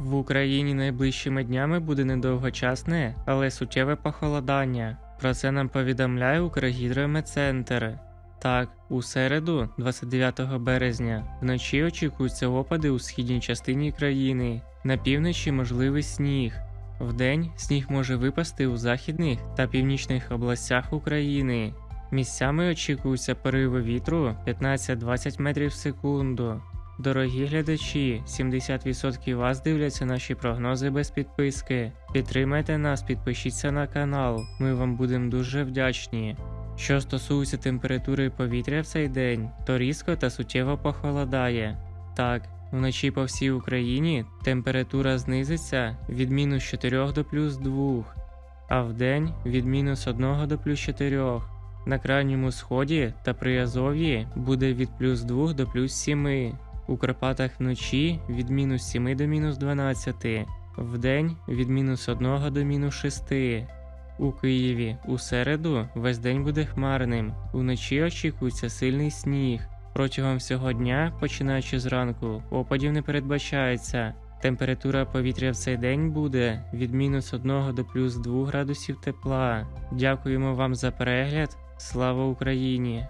В Україні найближчими днями буде недовгочасне, але суттєве похолодання. Про це нам повідомляє Укргідрометцентр. Так, у середу, 29 березня, вночі очікуються опади у східній частині країни. На півночі можливий сніг. Вдень сніг може випасти у західних та північних областях України. Місцями очікуються пориви вітру 15-20 метрів в секунду. Дорогі глядачі, 70% вас дивляться наші прогнози без підписки. Підтримайте нас, підпишіться на канал, ми вам будемо дуже вдячні. Що стосується температури повітря в цей день, то різко та суттєво похолодає. Так, вночі по всій Україні температура знизиться від мінус 4 до плюс 2, а вдень від мінус 1 до плюс 4. На крайньому сході та Приазов'ї буде від плюс 2 до плюс 7. У Карпатах вночі від мінус 7 до мінус 12, вдень від мінус 1 до мінус 6. У Києві у середу весь день буде хмарним. Уночі очікується сильний сніг. Протягом всього дня, починаючи зранку, опадів не передбачається. Температура повітря в цей день буде від мінус 1 до плюс 2 градусів тепла. Дякуємо вам за перегляд. Слава Україні!